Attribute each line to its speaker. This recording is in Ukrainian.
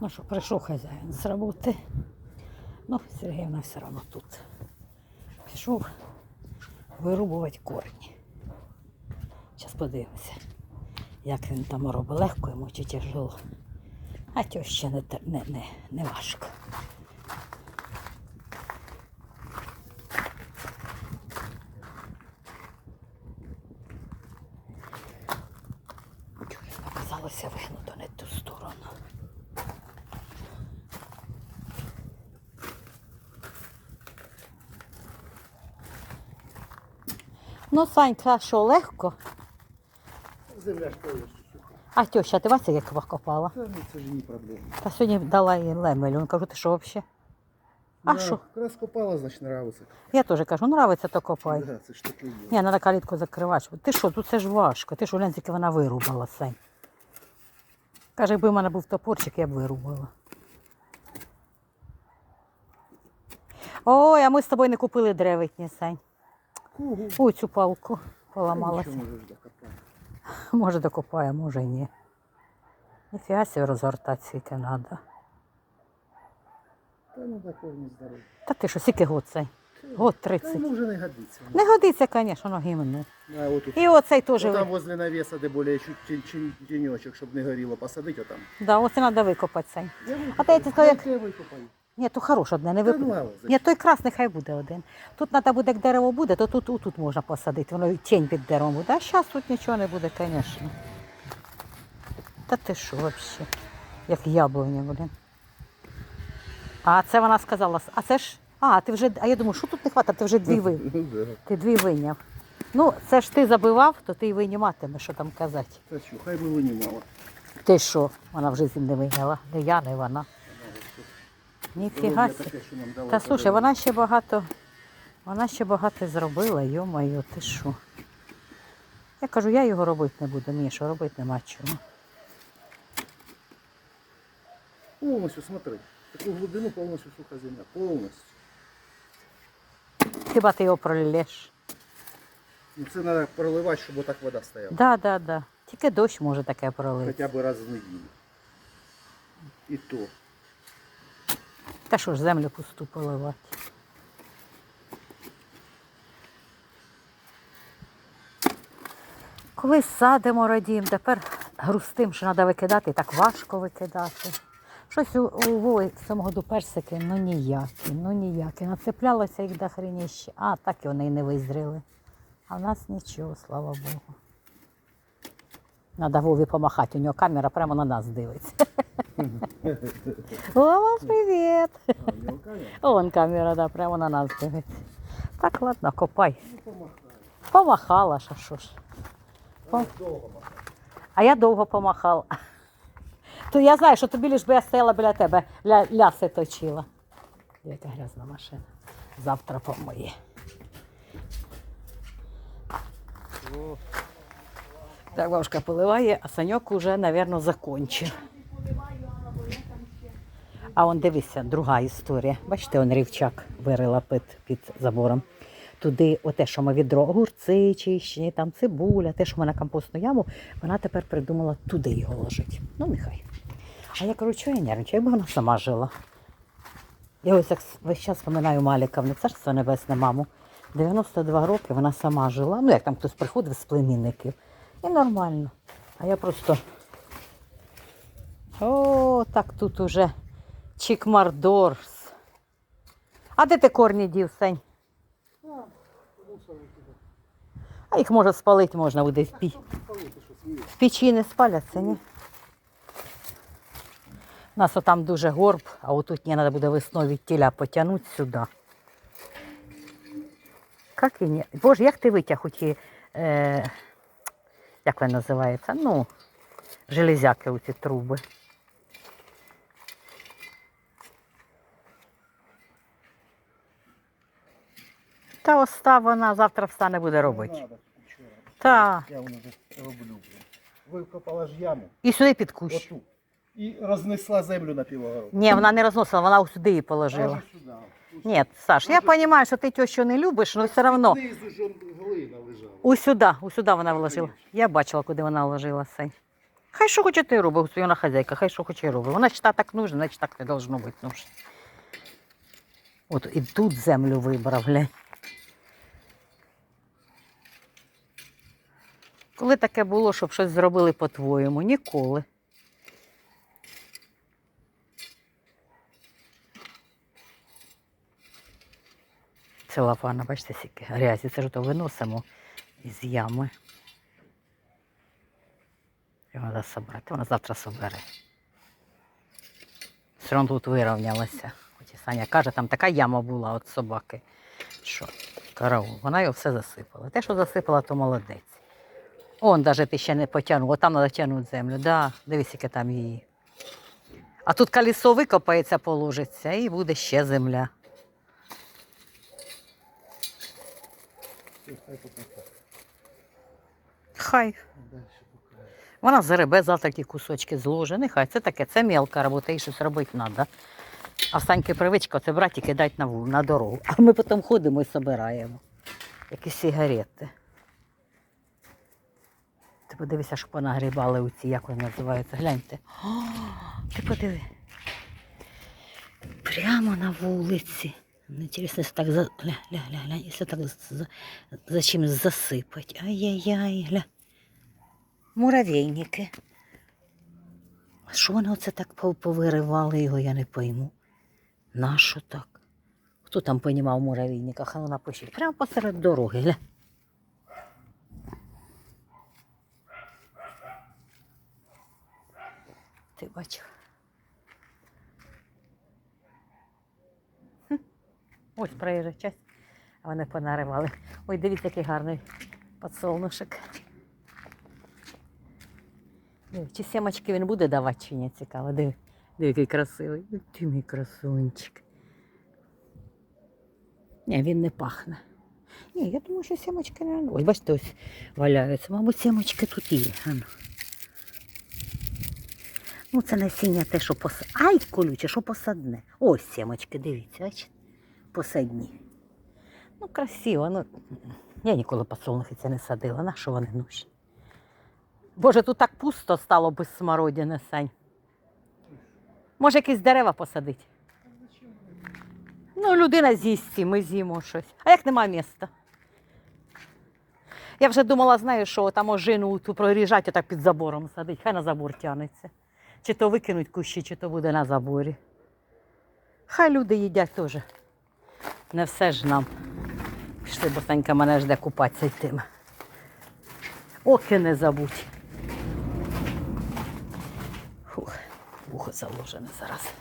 Speaker 1: Ну що, прийшов хазяїн з роботи. Ну, Сергіївна все одно тут. Пішов вирубувати корні. Зараз подивимося, як він там робить, легко йому чи тяжело. А тьоща не, те- не, не, не важко. Чогось показалося вигнуто не в ту сторону. Ну, Санька, що легко?
Speaker 2: Земля ж повністю суха.
Speaker 1: А теща, ти бачиш, як копала?
Speaker 2: Та ну це ж не проблема.
Speaker 1: Та сьогодні дала їй лемелю. Кажу, ти що взагалі? А що?
Speaker 2: Якраз копала, значить, нравиться.
Speaker 1: Я теж кажу, нравиться, то копай.
Speaker 2: Да, це ж таке є.
Speaker 1: Ні, треба калітку закривати. Ти що, тут це ж важко. Ти що, глянь, тільки вона вирубала, Сань. Каже, якби в мене був топорчик, я б вирубала. Ой, а ми з тобою не купили древитні, Сань.
Speaker 2: Кого?
Speaker 1: Ой, цю палку поламалася. Може докопає, може ні. Ніфіга себе розгортати скільки треба.
Speaker 2: Та ну до повні здоров'я.
Speaker 1: Та ти що, скільки год цей? Год
Speaker 2: Та
Speaker 1: 30.
Speaker 2: йому вже не годиться.
Speaker 1: Не годиться, звісно, ну гімно.
Speaker 2: А, отут.
Speaker 1: І оцей теж.
Speaker 2: Ну, там возле навеса, де більше тіньочок, щоб не горіло, посадити отам.
Speaker 1: Да, оце треба викопати цей.
Speaker 2: Я
Speaker 1: А та я то як-
Speaker 2: Я викопаю.
Speaker 1: Ні, то хороше одне, не
Speaker 2: а,
Speaker 1: Ні, той красний хай буде один. Тут треба буде, як дерево буде, то тут, тут можна посадити. Воно тінь під деревом буде. А зараз тут нічого не буде, звісно. Та ти що взагалі? Як яблуня, блін. А це вона сказала, а це ж. А, ти вже. А я думаю, що тут не хватає, ти вже дві ви.
Speaker 2: Ну.
Speaker 1: Ти дві виняв. Ну, це ж ти забивав, то ти й виніматимеш, що там казати.
Speaker 2: Та що, хай би винімала.
Speaker 1: Ти що? Вона вже зі не виняла. Не я, не вона. Ніфіга. Та слушай, вона ще багато, вона ще багато зробила, йо-моє, ти що? Я кажу, я його робити не буду, мені що робити нема чого.
Speaker 2: Повністю, смотри. Таку глибину повністю суха земля. Повністю.
Speaker 1: Хіба ти його пролілеш?
Speaker 2: Ну, це треба проливати, щоб отак вода стояла.
Speaker 1: Да, да, да. Тільки дощ може таке пролити.
Speaker 2: Хоча б раз в неділю. І то.
Speaker 1: Та що ж землю пусту поливати. Колись садимо радіємо, тепер грустим, що треба викидати, і так важко викидати. Щось у, у Вови в цьому году персики, ну ніякі, ну ніякі. Нацеплялося їх до хреніще, а так і вони й не визріли. А в нас нічого, слава Богу. Надо Вові помахати, у нього камера прямо на нас дивиться. Вова, привіт! Вон камера, да, прямо на нас дивиться. Так, ладно, копай.
Speaker 2: Ну.
Speaker 1: Помахала, а що ж.
Speaker 2: Довго махає.
Speaker 1: А я довго помахала. То я знаю, що тобі лиш би я стояла біля тебе, ля, ляси точила. Яка грязна машина. Завтра помиє. Так, бабушка поливає, а Саньок уже, мабуть, закончив. А он дивися, друга історія. Бачите, он рівчак вирила під, під забором. Туди, оте, що ми відро, огурці чищені, там цибуля, те, що ми на компостну яму, вона тепер придумала туди його ложити. Ну, нехай. А я кажу, чого я нервничаю, якби вона сама жила. Я ось як весь час пам'ятаю Маліка, в царство небесне, маму. 92 роки вона сама жила. Ну, як там хтось приходив з племінників. І нормально. А я просто. О, так тут уже Чікмардорс. А де ти корні дів, Сень? А їх може спалити можна буде в, пі... в печі не спаляться, ні? У нас отам дуже горб, а отут мені треба буде весною від тіля потягнути сюди. Як і ні? Боже, як ти витяг у ті, е... як він називається? Ну, железяки у ці труби. Та остав вона завтра встане буде робити. Та.
Speaker 2: Я воно вже роблю. Викопала ж яму.
Speaker 1: І сюди під кущ.
Speaker 2: Оту. І рознесла землю на півогород.
Speaker 1: Ні, вона не розносила, вона сюди її положила. Ні, Саш, я розумію, що ти тещу не любиш, але все одно.
Speaker 2: Знизу ж он
Speaker 1: Усюди, усюди вона вложила. Я бачила, куди вона вложила цей. Хай що хоче ти робить, вона хазяйка, хай що хоче робить. Вона чита так нужна, значить так не должно бути нужно. От і тут землю вибрав, глянь. Коли таке було, щоб щось зробили по-твоєму? Ніколи. Це лавана, бачите, скільки грязі. Це ж то виносимо із ями. Його треба собрати. Вона завтра собере. Все одно тут вирівнялося. Хоч і Саня каже, там така яма була від собаки. Що? Караул. Вона його все засипала. Те, що засипала, то молодець. Он навіть ти ще не потягнув, там треба тягнути землю. Да, дивись, яке там її. А тут колесо викопається, положиться, і буде ще земля.
Speaker 2: Хай.
Speaker 1: Вона заребе завтра ті кусочки зложить. Нехай це таке, це мелка робота, і щось робити треба. А Саньки привичка це брати і кидати на, на дорогу. А ми потім ходимо і збираємо. Якісь сигарети. Ти подивися, що понагрібали у ці, як вони називаються. Гляньте. О, ти подиви. Прямо на вулиці. Інтересно, якщо так за... Гля, гля, гля, гля, якщо так за... за чимось засипать. Ай-яй-яй, гля. Муравейники. А що вони оце так повиривали його, я не пойму. Нащо так? Хто там понімав в муравейниках? А ну. Прямо посеред дороги, гля. Ти бачив. Ось проїжджа часть, а вони понаривали. Ой, дивіться, який гарний подсолнушок. Чи сімочки він буде давати, чи ні, цікаво. Диви, диви, який красивий. Ну, Ти мій красунчик. Ні, він не пахне. Ні, я думаю, що сімочки не. Ось, бачите, ось валяються. Мабуть, сімочки тут є. Ану. Ну, це насіння те, що пос... Ай, колюче, що посадне. Ось сімочки, дивіться, бачите? Посадні. Ну, красиво. Ну, я ніколи подсолнухи це не садила. На що вони нужні? Боже, тут так пусто стало без смородини, Сань. Може, якісь дерева посадити? Ну, людина з'їсть ми з'їмо щось. А як нема міста? Я вже думала, знаю, що там ожину ту проріжати, так під забором садить. Хай на забор тянеться. Чи то викинуть кущі, чи то буде на заборі. Хай люди їдять теж. Не все ж нам. Пішли, босенька, мене мене жде купатися йтиме. Оки не забудь. Фух, вухо заложене зараз.